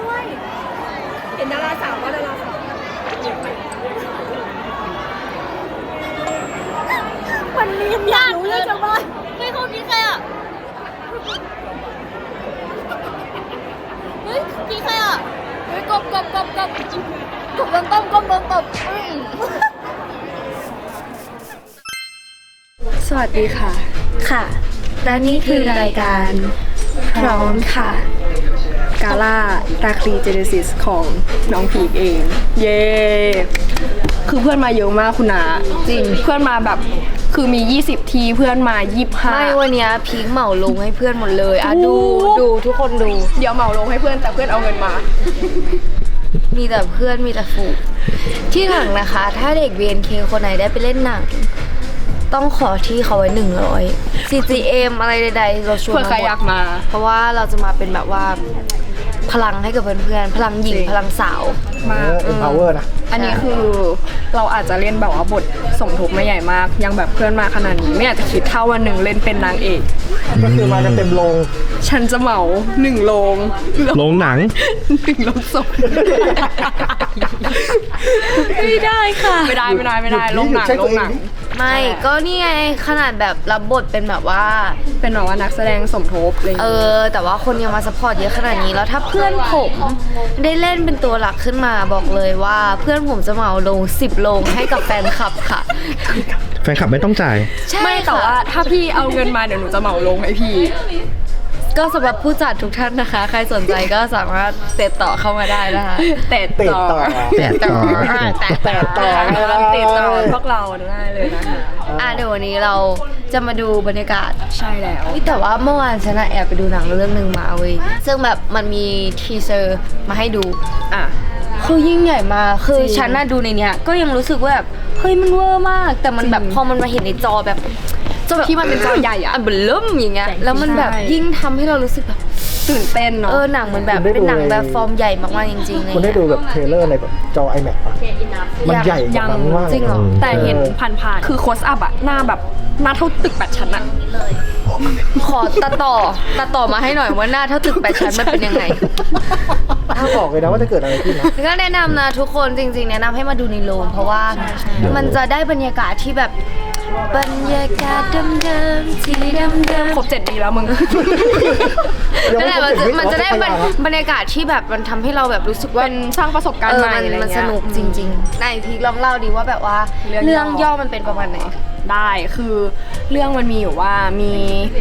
ด้วย เห็นดาราสาวว่าดาราสาวมันมีมอยากรู้เลยจังเลยเฮ้ยเขาคิดใครอะเฮ้ยคิดใครอะเฮ้ยกบกบกบกบกบโดนต้มกบโดนตบอืมสวัสดีค่ะ ค่ะ และนี่คือรายการ พร้อมค่ะ กาล่าตาคลีเจเนซิสของน้องพีกเอง เย้คือเพื่อนมาเยอะมากคุณนาจริง เพื่อนมาแบบคือมี 20 ทีเพื่อนมา 25 ไม่วันเนี้ยพีคเหมาลงให้เพื่อนหมดเลยอะดูโอ้โหดูทุกคนดู เดี๋ยวเหมาลงให้เพื่อนแต่เพื่อนเอาเงินมา มีแต่เพื่อนมีแต่ฝูงที่หลังนะคะ ถ้าเด็ก BNK คนไหนได้ไปเล่นหนัง ต้องขอที่เขาไว้100 CGM อะไรใดๆเราชวนเพื่อใครหมดอยากมา เพราะว่าเราจะมาเป็นแบบว่า พลังให้กับเพื่อนๆ พลังหญิงจริงพลังสาว มาเออ empower นะ อันนี้คือเราอาจจะเล่นแบบว่าบทสมทบไม่ใหญ่มาก ยังแบบเพื่อนมาขนาดนี้ ไม่อยากจะคิดเท่าวันหนึ่งเล่นเป็นนางเอก ก็คือมากันเต็มโรงฉันจะเหมาหนึ่งโรงโรงหนัง หนึ่งโรงศพไม่ได้ค่ะ ไม่ได้ไม่ได้ไม่ได้โรงหนังใช้โรตัวงเอหนัง ไม่ก็นี่ไงขนาดแบบรับบทเป็นแบบว่า เป็นแบบว่านักแสดงสมทบอะไรอย่างเอเงี้ยอ แต่ว่าคนยังมาสปอร์ตเยอะขนาดนี้แล้วถ้าเพื่อนผมได้เล่นเป็นตัวหลักขึ้นมาบอกเลยว่าเพื่อนผมจะเหมาลง 10 โลงให้กับแฟนคลับค่ะ แฟนคลับไม่ต้องจ่าย ใช่ไม่แต่ค่ะว่าถ้าพี่เอาเงินมาเดี๋ยวหนูจะเหมาลงให้พี่ ก็สำหรับผู้จัดทุกท่านนะคะ ใครสนใจก็สามารถติดต่อเข้ามาได้นะคะแต่เตะต่อต่อแต่ต่อแต่แต่ต่อติดต่อพวกเราได้เลยนะคะอะเดี๋ยววันนี้เราจะมาดูบรรยากาศใช่แล้วเฮ้ยแต่ว่าเมื่อวานฉันน่ะแอบไปดูหนังเรื่องหนึ่งมาเว้ยซึ่งแบบมันมีทีเซอร์มาให้ดูอะคือยิ่งใหญ่มากคือจริงฉันน่ะดูในเนี้ยก็ยังรู้สึกว่าแบบเฮ้ยมันเวอร์มาก แต่มันแบบจริงพอมันมาเห็นในจอแบบ จอแบบที่มันเป็นจอใหญ่อะอันเบลเริ่มอย่างเงี้ยแล้วมันแบบใช่ยิ่งทำให้เรารู้สึกแบบตื่นเต้นเนาะเออหนังเหมือนแบบคุณได้ดูเป็นหนังแบบในฟอร์มใหญ่มากๆจริงๆเลยคุณได้ดูแบบเทรลเลอร์ในแบบจอ iMac ปะมันใหญ่กว่านั้นมากจริงเหรออืมแต่เห็นผ่านๆ คือโคสอัพอะหน้าแบบหน้าเท่าตึกแปดชั้นอะขอตัดต่อตัดต่อมาให้หน่อยว่าหน้าเท่าตึกแปดชั้นมันเป็นยังไง ถ้าบอกเลยนะว่าจะเกิดอะไรขึ้นนะ ก็แนะนำนะทุกคนจริงๆ แนะนำให้มาดูในโรงเพราะว่ามันจะได้บรรยากาศที่แบบ บรรยากาศเดิมๆที่เดิมๆครบเจ็ดปีแล้วมึงนั่นแหละมันจะมันจะได้บรรยังไม่ครบเจ็ดวิบรรยากาศที่แบบมันทำให้เราแบบรู้สึกว่าเป็นสร้างประสบการเอณ์อใหม่มันอะไรมันเงี้ย สนุกจริงๆนายพีคลองเล่าดีว่าแบบว่าเรื่องย่อ เรื่องย่อมันเป็นประมาณไหน ได้คือเรื่องมันมีอยู่ว่ามี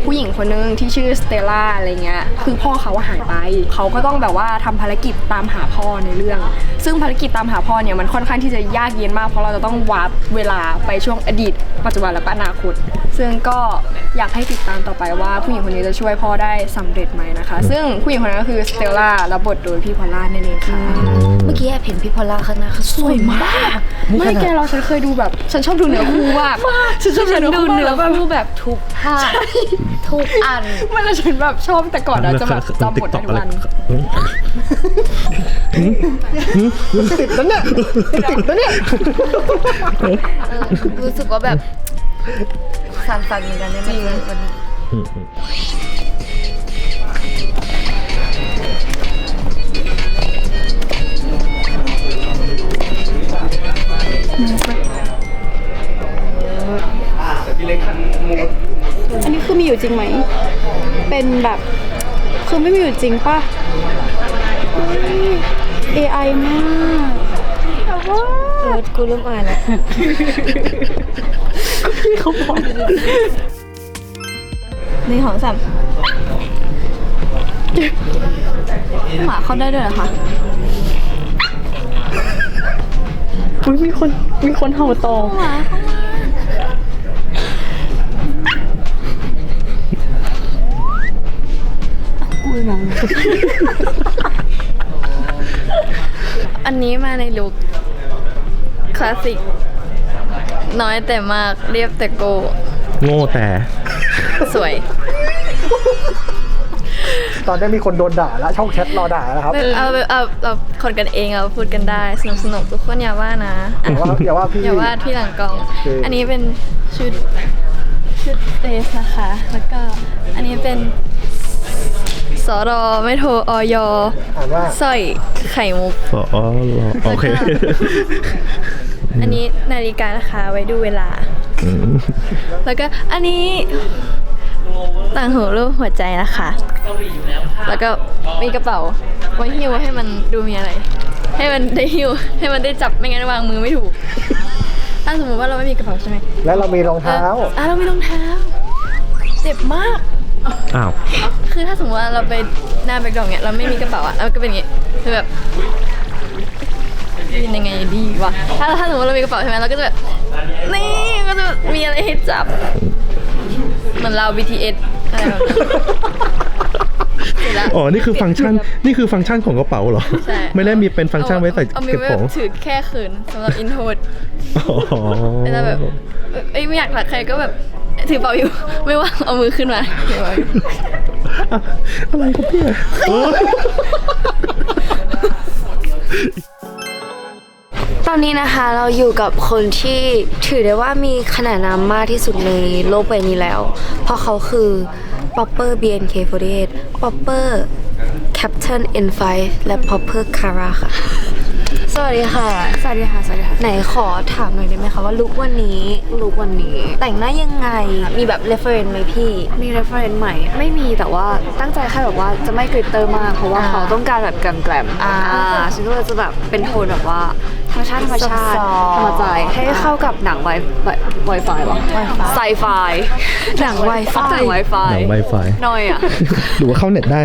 ผู้หญิงคนนึงที่ชื่อสเตลล่าอะไรเงี้ยคือพ่อเขาหายไป เขาก็ต้องแบบว่าทำภารกิจตามหาพ่อในเรื่อง ซึ่งภารกิจตามหาพ่อเนี่ยมันค่อนข้างที่จะยากเย็นมากเพราะเราจะต้องวาร์ปเวลาไปช่วงอดีตปัจจุบันและก็อนาคต ซึ่งก็อยากให้ติดตามต่อไปว่าผู้หญิงคนนี้จะช่วยพ่อได้สำเร็จไหมนะคะ ซึ่งผู้หญิงคนนั้นก็คือสเตลล่ารับบทโดยพี่พอลล่านั่นเองค่ะเมื่อกี้แอบเห็นพี่พอลล่าข้างหน้าเขาสวยมาก ไม่แกเราฉันเคยดูแบบ ฉันชอบดูเนื้อคู่มากฉันชอบฉันดูดูเนื้เนื้ออคู่แบบคู่แบบทุกภาคทุกอันไม่แล้วฉันแบบชอบแต่ก่อนอะจะแบบจำบทได้ทุกวันมันติดแล้วเนี่ยติดแล้วเนี่ยเออรู้สึกว่าแบบ สั่นๆเหมือนกันเนี่ยจริงวันนี้อันนี้คือมีอยู่จริงไหม เป็นแบบคือไม่มีอยู่จริงป่ะเฮ้ย AI มากแต่ว่าเออกูเริ่มอ่านแล้ว นี่ของสัมหมาเขาได้ด้วยเหรอคะอุ้ยมีคนมีคนเห่าตอหมาเข้ามาอุ้ยน้องอันนี้มาในลุคคลาสสิก น้อยแต่มากเรียบแต่โก โง่แต่ สวยตอนนี้มีคนโดนด่าแล้วช่องแชทรอด่าแล้วครับเอาเอาเอาเอาคนกันเองเอาพูดกันได้ สนุกสนุกทุกคนอย่าว่านะอย่าว่าอย่าว่าพี่ อย่าว่าที่หลังกล้องโอเค อันนี้เป็นชุดชุดเดรสนะคะ แล้วก็อันนี้เป็นซรอไม่โทรออยอ่านว่าสร้อยไข่มุก อ๋อโอเค อันนี้นาฬิกานะคะไว้ดูเวลาอืมแล้วก็อันนี้ต่างหูรูปหัวใจนะคะ แล้วก็มีกระเป๋าไว้หิ้วให้มันดูมีอะไร ให้มันได้หิ้วให้มันได้จับไม่งั้นวางมือไม่ถูก ถ้าสมมติว่าเราไม่มีกระเป๋าใช่ไหมแล้วเรามีรองเท้า อะเรามีรองเท้า เจ็บมาก อ้าว คือถ้าสมมติว่าเราไปหน้าแบกดอกเนี่ยเราไม่มีกระเป๋าอะเราก็เป็นอย่างงี้คือแบบ เป็นยังไงดีวะ ถ้าถ้าสมมติเรามีกระเป๋าใช่ไหมเราก็จะแบบนี่ก็จะมีอะไรให้จับ เหมือนเรา BTS อะไรแบบนั้นเสร็จแล้ว อ๋อ นี่คือฟังก์ชัน นี่คือฟังก์ชันของกระเป๋าเหรอ ใช่ ไม่ได้มีเป็นฟังก์ชันไว้ใส่เอามีเก็บไว้ขแบองบถือแค่คืนสำหรับอินโทรดอ๋อเวลาแบบเอ้ยไม่อยากถักใครก็แบบถือเป๋าอยู่ ไม่ว่างเอามือขึ้นมาถือเป๋าอยู่อะอะไรครับพี่เออ ตอนนี้นะคะเราอยู่กับคนที่ถือได้ว่ามีขนาดนามมากที่สุดในโลกใบนี้แล้ว เพราะเขาคือ Popper BNK48 Popper Captain N5 และ Popper Kara ค่ะ สวัสดีค่ะ สวัสดีค่ะ สวัสดีค่ะ ไหนขอถามหน่อยได้ไหมคะว่าลุควันนี้ลุควันนี้ แต่งหน้ายังไง มีแบบ reference ไหมพี่ มี reference ใหม่ ไม่มีแต่ว่าตั้งใจแค่แบบว่าจะไม่กริตเตอร์มาก เพราะว่าอ่าเขาต้องการแบบแกรมๆอ่าฉันก็เลยจะแบบเป็นโทนแบบว่าธรรมชาติธรรมชาติซอฟต์ๆธรรมใจให้เข้ากับหนังไวไวไฟหรอ Wi-Fi ไซไฟหนัง Wi-Fi หนังไวไฟหนัง Wi-Fi หน่อยอะ หรือว่าเข้าเน็ตได้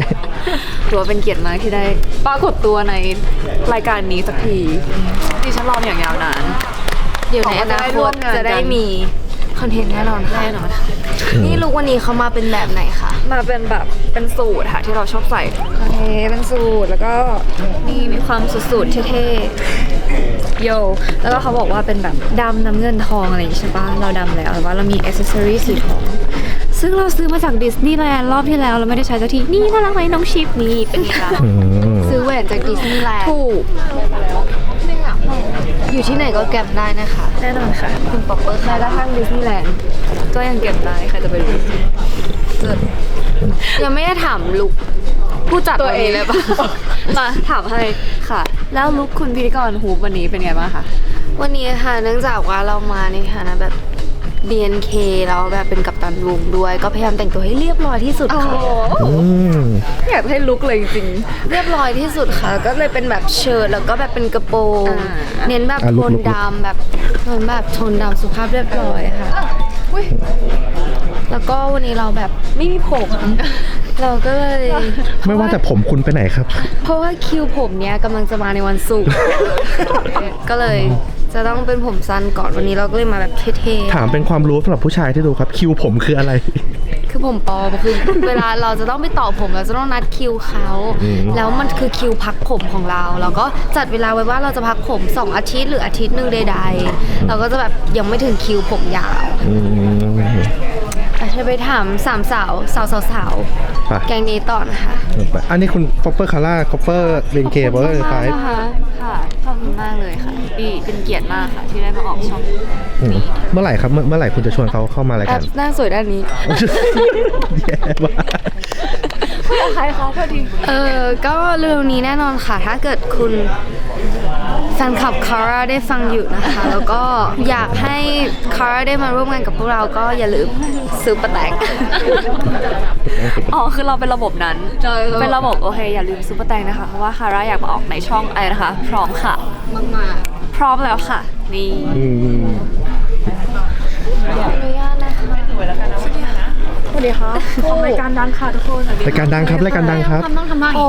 ถือว่าเป็นเกียรติมากที่ได้ปรากฏตัวในรายการนี้สักทีดิฉันรอมาอย่างยาวนาน เดี๋ยวในอนาคตจะได้มีคอนเทนต์แน่นอนค่ะแน่นอนค่ะนี่ลุควันนี้เขามาเป็นแบบไหนคะ มาเป็นแบบเป็นสูตรค่ะที่เราชอบใส่โอเคเป็นสูตรแล้วก็นี่มีความสูตรๆเท่ๆโยแล้วก็เขาบอกว่าเป็นแบบดำน้ำเงินทองอะไรอย่างงี้ใช่ปะเราดำแล้วแต่ว่าเรามีอ c เซ s ซอรีสีทอง ซึ่งเราซื้อมาจากดิสนีย์แลนด์รอบที่แล้วเราไม่ได้ใช้สักทีนี่น่ารักไหมน้องชิปนี่เป็นไงล่ะอืมซื้อแหวนจากดิสนีย์แลนด์ถูกอยู่ที่ไหนก็แก็บได้นะคะแน่นอนค่ะคุณป๊อปเปอร์แม้ค่ะกระทั่งดิสนีย์แลนด์ก็ยังเก็บได้ใครจะไปรู้ยังไม่ได้ถามลุคผู้จัดตัวเองนนี้เลยปะ มาถามให้ค่ะ แล้วลุคคุณพิธีกรฮูปวันนี้เป็นไงบ้างคะ วันนี้ค่ะเนื่องจากว่าเรามาในฐานะแบบ BNK แล้วแบบเป็นกัปตันวงด้วย ก็พยายามแต่งตัวให้เรียบร้อยที่สุดค่ะอืมอยากให้ลุคเลยจริง เรียบร้อยที่สุดค่ะ ก็เลยเป็นแบบเชิ้ตแล้วก็แบบเป็นกระโปรงอ่าเน้นแบบอะโทลุคนลุคดำแบบโทนแบบโทนดำสุภาพเรียบร้อยค่ะแล้วก็วันนี้เราแบบไม่มีผมเราก็เลยไม่ว่าแต่ผมคุณไปไหนครับ เพราะว่าคิวผมเนี้ยกำลังจะมาในวันศุกร์ก็เลย จะต้องเป็นผมสั้นก่อนวันนี้เราก็เลยมาแบบเท่ๆ ถามเป็นความรู้สำหรับผู้ชายที่ดูครับ คิวผมคืออะไร คือผมปลอมคือ เวลาเราจะต้องไปต่อผมเราจะต้องนัดคิวเขาอืม แล้วมันคือคิวพักผมของเรา เราก็จัดเวลาไว้ว่าเราจะพักผม 2 อาทิตย์หรืออาทิตย์หนึ่งใดๆเราก็จะแบบยังไม่ถึงคิวผมยาวอืมอะจะไปถามสามสาวสาวสาวสาวไป แกงนี้ต่อนะคะอันนี้คุณ Copper Color Copper เบนเคเบอร์ไฟค่ะค่ะขอบคุณ มากเลยค่ะดีเป็นเกียรติมากค่ะ ที่ได้มาออกช่องเมื่อไหร่ครับเมื่อเมื่อไหร่คุณจะชวนเขาเข้ามารายแอการ ปหน้าสวยด้านนี้ แย่มากใครคะพอดี เออก็เร็วนี้แน่นอนค่ะ ถ้าเกิดคุณ แฟนคลับคาร่าได้ฟังอยู่นะคะ แล้วก็อยากให้คาร่าได้มาร่วมงานกับพวกเราก็อย่าลืมซื้อประแตงอ๋อ คือเราเป็นระบบนั้นเป็นระบบโอเคอย่าลืมซุปเปอร์แตงนะคะ เพราะว่าคาร่าอยากมาออกในช่องอะไรนะคะ พร้อมค่ะ มากพร้อมแล้วค่ะ นี่ อืม ๆอนุญาตนะคะ ส วัสดีค่ะของรายการดังค่ะทุกคนรายการดังครับรายการดังครับโอ้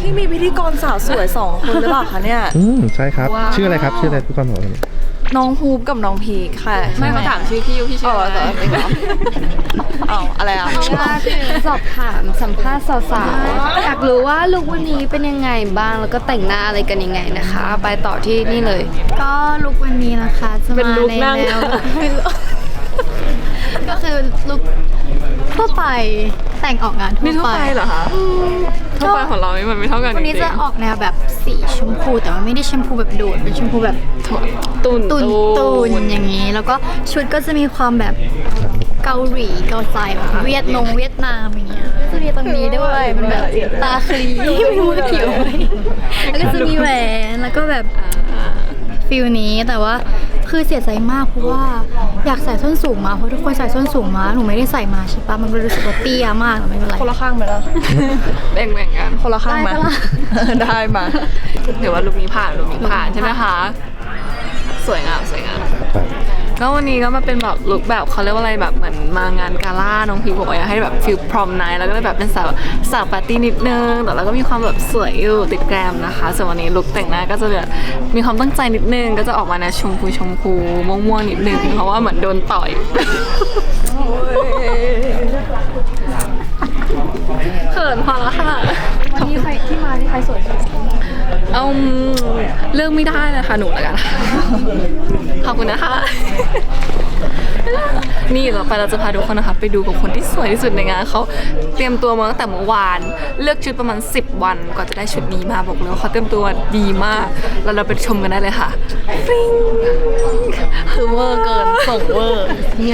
ที่มีพิธีกรสาวสวยสองคนหรือเปล่าคะเนี่ย อืมใช่ครับ ชื่ออะไรครับ ชื่ออะไรทุกคนบอกเลยน้องฮูปกับน้องพีคค่ะไม่มาถามชื่อพี่ยูพี่ชื่ออะไรเอาอะไรอะสอบถามสัมภาษณ์สาวๆอยากรู้ว่าลุควันนี้เป็นยังไงบ้างแล้วก็แต่งหน้าอะไรกันยังไงนะคะ ไปต่อที่นี่เลย ก็ลุกวันนี้นะคะ จะเป็นมาลุคในนั่งแนวก็คือลุก ทั่วไปแต่งออกงานทั่วนี่ทั่วไปไปเหรอคะทั่วไปของเรานี่มันไม่เท่ากันวันนี้จะออกแนวแบบสีชมพูแต่ว่าไม่ได้ชมพูแบบโดดเป็นชมพูแบบตุนตุนตุนอย่างนี้ แล้วก็ชุดก็จะมีความแบบเกาหลีเกาใจแบบเวียดนงเวียดนามอย่างเงี้ยก็จะมีตรงนี้ด้วยมันแบบตาคลีไม่รู้ว่าเกี่ยวไหมแล้วก็จะมีแหวนแล้วก็แบบ ฟิลนี้แต่ว่า คือเสียใจมากเพราะว่าอยากใส่ส้นสูงมาเพราะทุกคนใส่ส้นสูงมาหนูไม่ได้ใส่มาใช่ปะมันรู้สึกว่าเตี้ยมากแต่ไม่เป็นไรคนละข้างไหมล่ะแบ่งแบ่งๆกันคนละข้างไหมได้ปะล่ะได้มาเดี๋ยวว่าลุคนี้ผ่านลุคนี้ผ่านใช่ไหมคะ สวยงามสวยงาม ก็วันนี้ก็มาเป็นแบบลุคแบบเขาเรียกว่าอะไรแบบเหมือนมางานกาล่าน้องพีบอกว่าอยากให้แบบฟิลพรอมไนท์แล้วก็เลยแบบเป็นสาวสาวปาร์ตี้นิดนึงแต่เราก็มีความแบบสวยอยู่ติดแกรมนะคะส่วนวันนี้ลุคแต่งหน้าก็จะแบบมีความตั้งใจนิดนึงก็จะออกมาในวชมพูชมพูม่วงๆนิดนึงเพราะว่าเหมือนโดนต่อยเขินพอแล้วค่ะวันนี้ใครที่มาที่ใครสวยสุด เอาเรื่องไม่ได้นะคะหนูแล้วกันค่ะขอบคุณนะคะ นี่ต่อไปเราจะพาทุกคนนะคะไปดูกับคนที่สวยที่สุดในงานเขาเตรียมตัวมาตั้งแต่เมื่อวาน เลือกชุดประมาณ 10 วันกว่าจะได้ชุดนี้มาบอกเลยว่าเขาเตรียมตัวดีมาก แล้วเราไปชมกันได้เลยค่ะฟริ้งคือเวอร์เกินส่งเวอร์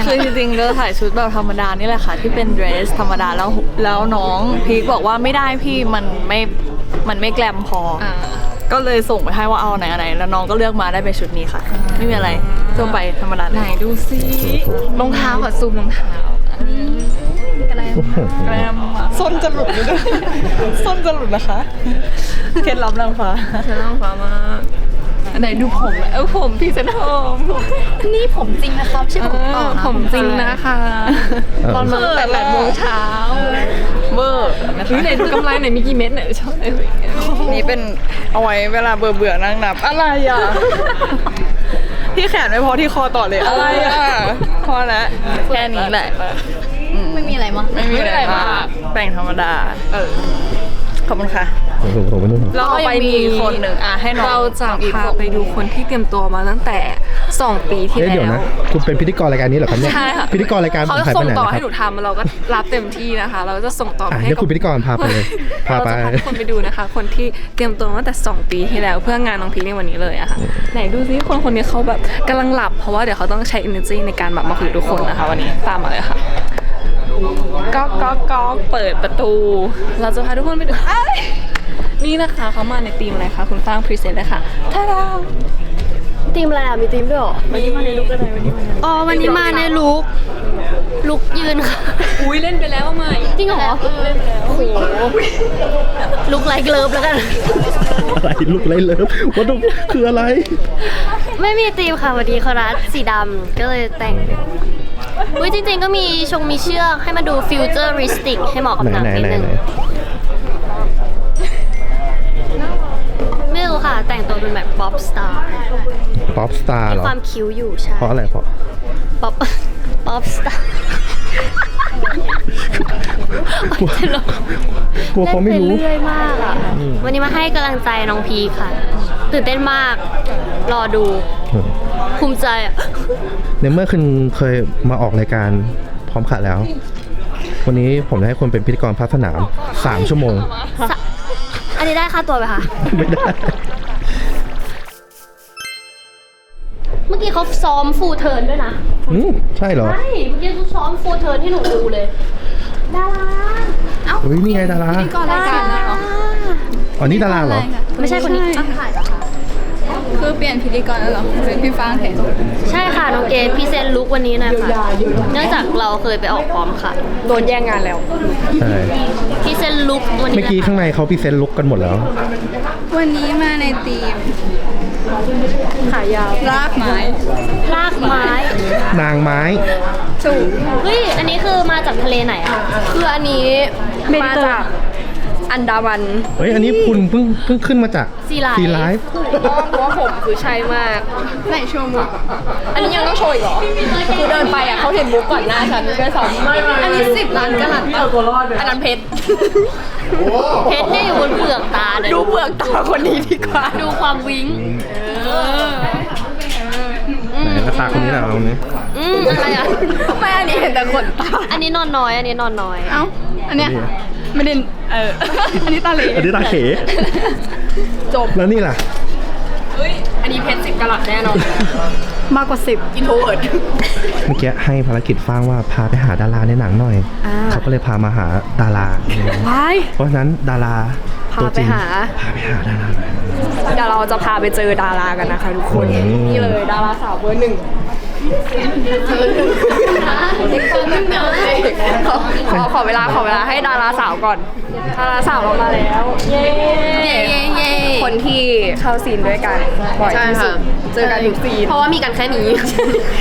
คือจริงๆก็ถ่ายชุดแบบธรรมดานี่แหละค่ะ ที่เป็นเดรสธรรมดาแล้วแล้วน้องพีคบอกว่าไม่ได้พี่มันไม่ มันไม่แกลมพอออ่าก็เลยส่งไปให้ว่าเอาไหนอันไหนแล้วน้องก็เลือกมาได้เป็นชุดนี้ค่ะ ไม่มีอะไรทั่วไปธรรมดาไหนดูซิรองเท้าค่ะซูมรองเท้าแกรมส้นจะหลุดเลยด้วยส้นจะหลุดนะคะเคล็ดลับนางฟ้าเธอต้องฟ้ามากอันไหนดูผมเลยเออผมพี่เซนหอมนี่ผมจริงนะคะไม่ใช่ผมต่อนะผมจริงนะคะตอนมาตั้งแต่แปดโมงเช้า เวอร์นะคะเฮ้ยไหนดูกำไรไหนมีกี่เม็ดไหนชอบเอ้ยนี่เป็นเอาไว้เวลาเบื่อเบื่อๆนั่งนับ อะไรอะ ที่แขนไม่พอที่คอต่อเลยอะไรอะ พอแล้วแค่นี้แหละ ไม่มีอะไรมั้ง ไม่มีอะไรมากแต่งธรรมดา เออ ขอบคุณค่ะ โอ้โหโอ้โหนู่นแล้วก็ยังมีคนหนึ่งอะให้น้องเราจะน้องอีกพาไปดูคนที่เตรียมตัวมาตั้งแต่ 2 ปีที่เอ๊ะแล้วเดี๋ยวนะคุณเป็นพิธีกรรายการนี้เหรอครับเนี่ยใช่ค่ะพิธีกรรายการผเขามหายส่ไปงไหนต่อนะคให้รับหนูทำเราก็รับเต็มที่นะคะ เราก็จะส่งต่อไปอะให้เดี๋ยวคุณพิธีกรพาไปเลยพาเราไปจะพาทุกคนไปดูนะคะ คนที่เตรียมตัวมาตั้งแต่ 2 ปีที่แล้ว เพื่องานน้องพีคในวันนี้เลยอะค่ะไหนดูซิคนคนนี้เขาแบบกำลังหลับเพราะว่าเดี๋ยวเขาต้องใช้ energy ในการแบบมาคุยกับทุกคนนะคะวันนี้ตามมาเลยค่ะก๊อกก๊อกก๊อกเปิดประตู เราจะพาทุกคนไปดูอ้าย นี่นะคะเขามาในธีมอะไรคะคุณฟางพรีเซนต์เลยค่ะท่าดาทีมอะไรอะมีทีมด้วยเหรอวันนี้มาในลุคอะไรวันนี้มาในอ๋อวันนี้มาในลุกลุกยืนค่ะ อุ้ยเล่นไปแล้วว่าใหม่จริงเหรอโอ้โหลุกไลค์เลิฟแล้วกัน อะไรลูกอะไรเลิฟว่าต้องคืออะไร ไม่มีธีมค่ะวันนี้เขารัดสีดำก็เลยแต่งอุ้ยจริงๆก็มีชงมีเชือกให้มาดูฟิวเจอริสติกให้เหมาะกับไหนหนังไหนนิดไหนนึง ไหน ค่ะ แต่งตัวเป็นแบบป๊อปสตาร์ป๊อปสตาร์มีเหรอ ความคิ้วอยู่ใช่เพราะอะไรเพราะป๊อปป๊อปสตาร์กลัวกลัวเขาไม่รู้ เล่นปเรื่อยมากอะ วันนี้มาให้กำลังใจน้องพีค่ะ ตื่นเต้นมาก รอดูภูมิใจอะในเมื่อคุณเคยมาออกรายการพร้อมขัดแล้ว วันนี้ผมจะให้คุณเป็นพิธีกรภาคสนามสามชั่วโมง อันนี้ได้ค่าตัวไหมคะ ไม่ได้ เมื่อกี้เขาซ้อมฟูลเทิร์นด้วยนะ อืมใช่เหรอ ใช่ เมื่อกี้เขาซ้อมฟูลเทิร์นให้หนูดูเลยดาราเฮ้ยนี่ไงดาราก็รายการนะอ๋อนี่ดาราเหรอ ไม่ใช่คนนี้อะถ่ายเหรอคะ คือเปลี่ยนพิธีกรแล้วเหรอเป็นพี่ฟางแทนใช่ค่ะน้องเกดพรีเซนต์ลุควันนี้หนะคะเนื่องจากเราเคยไปออกพร้อมค่ะ โดนแย่งงานแล้ว ใช่พรีเซนต์ลุควันนี้เมื่อกี้นะคะข้างในเขาพรีเซนต์ลุกกันหมดแล้ว วันนี้มาในทีมขายาวรากไม้ลากไม้ นางไม้เฮ้ย อันนี้คือมาจากทะเลไหนอะคืออันนี้มาจาก อันดามันเฮ้ยอันนี้คุณเพิ่งเพิ่งขึ้นมาจาก Sea Life ซีไลฟ์เพราะว่าผมคือใช่มาก ไหนโชว์มุกอันนี้ยังต้องโชว์อีกเหรอคือเดินไปอะเขาเห็นมุกก่อนหน้าฉันด้วยซ้ำอันนี้สิบล้านกะลัดปะอันนั้นเพชร เพชรเนี่ยอยู่บนเปลือกตาเลยดูเปลือกตาคนนี้ดีกว่า ดูความวิ้งไหนตาคนนี้แหละเอาเนี้ยอืมอะไรอะ ไม่อันนี้เห็นแต่ขนตา อันนี้นอนน้อย อันนี้นอนน้อย เอ้า อันเนี้ย ไม่ได้เออ อันนี้ตาเหลอันนี้ตาเขจบ แล้วนี่ล่ะเฮ้ยอันนี้เพชรสิบกะลัดแน่นอน มากกว่าสิบอินโทรเวิร์ดเมื่อกี้ให้ภารกิจฟังว่าพาไปหาดาราในหนังหน่อยอ่าเขาก็เลยพามาหาดาราในหนังไปเพราะฉะนั้นดาราพาตัวจริงไปหา พาไปหาดาราหน่อย เดี๋ยวเราจะพาไปเจอดารากันนะคะทุกคน อืม นี่เลยดาราสาวเบอร์หนึ่งขอ ขอขอเวลาขอเวลาให้ดาราสาวก่อน ดาราสาวเรามาแล้ว เย้ เย้คนที่เข้าซีนด้วยกันบ่อยที่สุดเจอกันอยู่ซีนเพราะว่ามีกันแค่นี้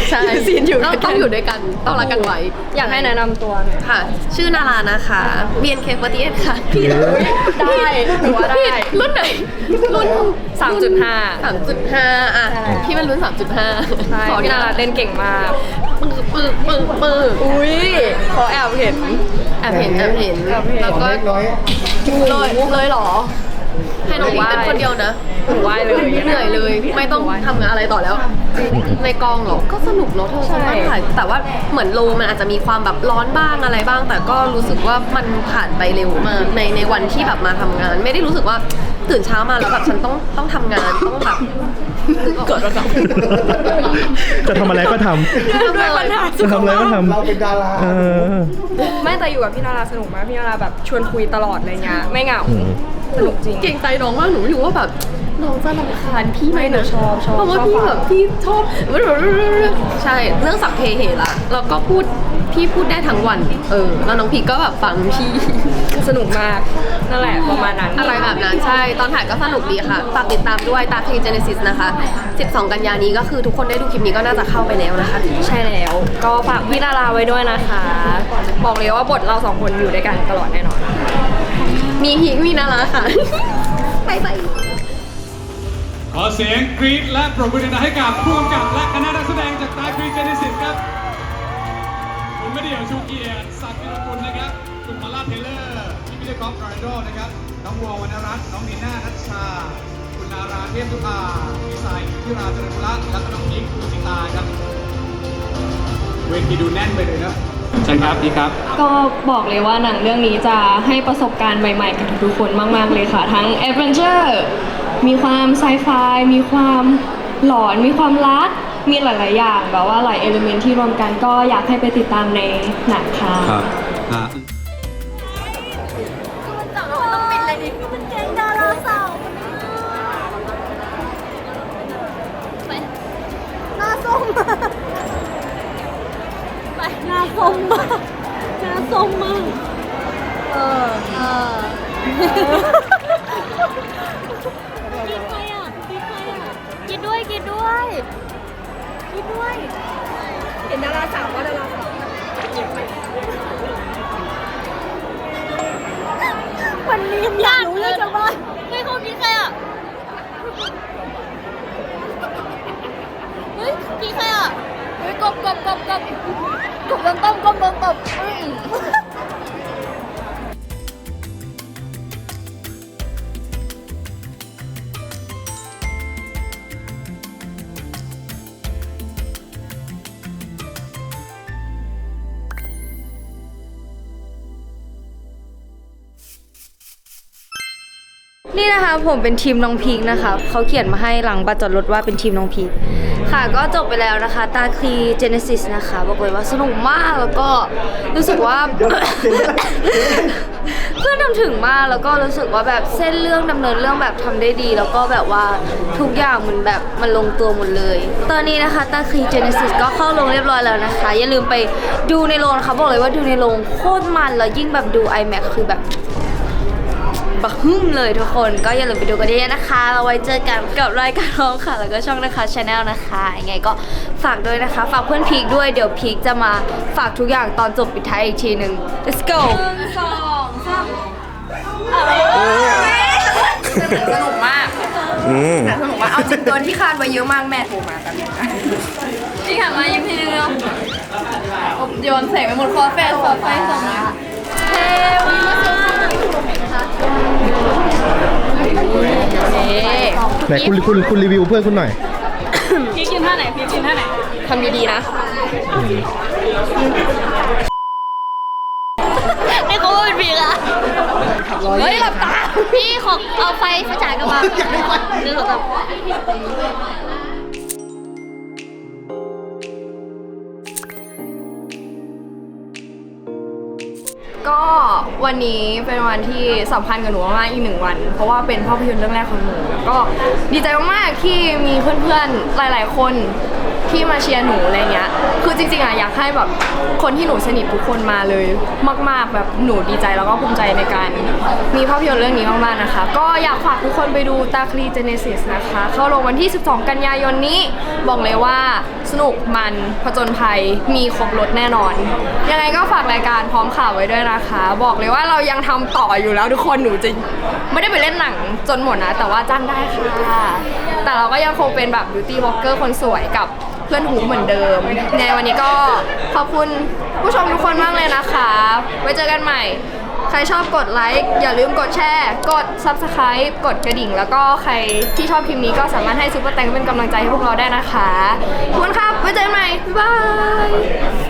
ใช่ซีนอยู่ต้องด้วยกันต้องอยู่ด้วยกันต้องรักกันไว้อยากให้แนะนำตัวหน่อยค่ะ ชื่อนารานะคะ BNK48 ค่ะได้หรือว่าได้ รุ่นไหน รุ่น 3.5 3.5 อะ พี่เป็นรุ่น 3.5ใช่ขอพี่พี่นานาราราเต้นเก่งมากปึ้งปึ้งปึ้งปึ้งอุ้ยขอแอบเห็นแอบเห็นแอบเห็น แอบเห็น แล้วก็เล็กน้อย เลยเลยเหรอ ให้น้องพีเป็นคนเดียวนะหนูไหว้เลย เหนื่อยเลย ไม่ต้องทำงานอะไรต่อแล้ว ในกองเหรอ ก็สนุกเนาะเธอใช่ฉันว่าถ่ายแต่ว่าเหมือนโลมันอาจจะมีความแบบร้อนบ้างอะไรบ้าง แต่ก็รู้สึกว่ามันผ่านไปเร็วมากในในวันที่แบบมาทำงาน ไม่ได้รู้สึกว่าตื่นเช้ามาแล้วแบบฉันต้องต้องทำงานต้องแบบเกิดอะไรจะทำอะไรก็ทำด้วยปัญหาจะทำอะไรก็ทำเราเป็นดารา เออ ไม่แต่อยู่กับพี่นาราสนุกมากพี่นาราแบบชวนคุยตลอดอะไรเงี้ยไม่เหงา อืม สนุกจริงเก่งใจน้องมากหนูไม่รู้ว่าแบบน้องจะรำคาญพี่ไหมไม่หนูนะชอบชอบเพราะว่าชอบพี่ฟังแบบพี่ชอบใช่เรื่องสัพเพเหระแล้วก็พูดพี่พูดได้ทั้งวัน เออ แล้วน้องพีก็แบบฟังพี่สนุกมากนั่นแหละประมาณนั้นอะไรแบบนั้นใช่ ตอนถ่ายก็สนุกดีค่ะฝากติดตามด้วยตาคลีเจเนซิสนะคะ 12 กันยานี้ก็คือทุกคนได้ดูคลิปนี้ก็น่าจะเข้าไปแล้วนะคะ ใช่แล้ว ก็ฝากพี่นาราไว้ด้วยนะคะ บอกเลยว่าบทเราสองคนอยู่ด้วยกันตลอดแน่นอน มีพีคมีนาราค่ะ ไปไปขอเสียงกรี๊ดและปรบมือดังๆให้กับผู้กำกับและคณะนักแสดงจากตาครีเจเนซิสครับ คุณไม่เดี่ยวชูเกียรติศักดิ์กิรกุลนะครับคุณมาลาเทเลอร์พี่พิเตอร์กอล์ฟไรโดนะครับ น้องวอลวรรณรัตน์น้องนีน่านัชชา คุณนาราเทพทุภาพี่สายพี่ราเจริญพุระและก็น้องนิกคุณสิตาครับ เวทีดูแน่นไปเลยนะ ใช่ครับดีครับก็บอกเลยว่าหนังเรื่องนี้จะให้ประสบการณ์ใหม่ ๆ กับทุกๆคนมาก ๆ เลยค่ะ ทั้งแอดเวนเจอร์มีความไซไฟมีความหลอนมีความรัก มีหลาย ๆ อย่างแบบว่าหลายเอลิเมนต์ที่รวมกันก็อยากให้ไปติดตามในหนังค่ะครับ อ่ากินด้วยกินด้วยเห็นดาราสาวก็ดาราสาววันนี้อยากรู้เรื่องจังเลยไม่เขากินใครอะเฮ้ยกินใครอะ กบกบกบกบกบโดนต้มกบโดนตบอืม นี่นะคะผมเป็นทีมน้องพีคนะคะเขาเขียนมาให้หลังบัตรจอดรถว่าเป็นทีมน้องพีคค่ะก็จบไปแล้วนะคะ ตาคลีเจเนซิสนะคะบอกเลยว่าสนุกมากแล้วก็รู้สึกว่า เพื่อนทำถึงมากแล้วก็รู้สึกว่าแบบเส้นเรื่องดำเนินเรื่องแบบทำได้ดี แล้วก็แบบว่าทุกอย่างมันแบบมันลงตัวหมดเลย ตอนนี้นะคะตาคลีเจเนซิสก็เข้าลงเรียบร้อยแล้วนะคะ อย่าลืมไปดูในโรงนะคะบอกเลยว่าดูในโรงโคตรมันแล้วยิ่งแบบดู iMac คือแบบ บักฮึ่มเลยทุกคนก็อย่าลืมไปดูกันเยอะๆนะคะเราไว้เจอกันกับรายการร้องค่ะ แล้วก็ช่องนะคะชาแนลนะคะยังไงก็ฝากด้วยนะคะ ฝากเพื่อนพีคด้วยเดี๋ยวพีคจะมาฝากทุกอย่างตอนจบปิดท้ายอีกทีหนึ่ง let's go สองสามสนุกมากแต่สนุกมากเอาจริงเกินที่คาดไว้เยอะมากแม่โทรมากันพี่หันมายิ้มทีนึงเร็วโยนเสกไปหมดคอแฟนคอแฟนส่งมา ไหนคุณคุณคุณรีวิวเพื่อนคุณหน่อย พี่กินท่าไหนพี่กินท่าไหนทำดีๆนะ ให้เขาเป็นผีอะเฮ้ยหลับตา พี่ขอเอาไฟไฟฉายกลับมาหนึ่งสองสาม วันนี้เป็นวันที่สำคัญกับหนูมากๆอีกหนึ่งวัน เพราะว่าเป็นภาพยนตร์เรื่องแรกของหนูแล้วก็ดีใจมากๆที่มีเพื่อนๆหลาย ๆ คนที่มาเชียร์หนูอะไรเงี้ย คือจริงๆอะอยากให้แบบคนที่หนูสนิททุกคนมาเลย มาก ๆ แบบหนูดีใจแล้วก็ภูมิใจในการ มีภาพยนตร์เรื่องนี้มากๆนะคะ ก็อยากฝากทุกคนไปดูตาคลีเจเนซิสนะคะ เข้าลงวันที่ 12 กันยายนนี้ บอกเลยว่า สนุกมันผจญภัยมีครบรถแน่นอน ยังไงก็ฝากรายการพร้อมข่าวไว้ด้วยนะคะ บอกเลยว่าเรายังทำต่ออยู่แล้วทุกคนหนูจะไม่ได้ไปเล่นหนังจนหมดนะ แต่ว่าจ้างได้ค่ะ แต่เราก็ยังคงเป็นแบบบิวตี้บล็อกเกอร์คนสวยกับเพื่อนหูเหมือนเดิมในวันนี้ก็ขอบคุณผู้ชมทุกคนมากเลยนะคะ ไว้เจอกันใหม่ ใครชอบกดไลค์อย่าลืมกดแชร์ กด Subscribe กดกระดิ่ง แล้วก็ใครที่ชอบคลิปนี้ก็สามารถให้ซุปเปอร์แตงเป็นกำลังใจให้พวกเราได้นะคะขอบคุณครับไว้เจอกันใหม่บ๊ายบาย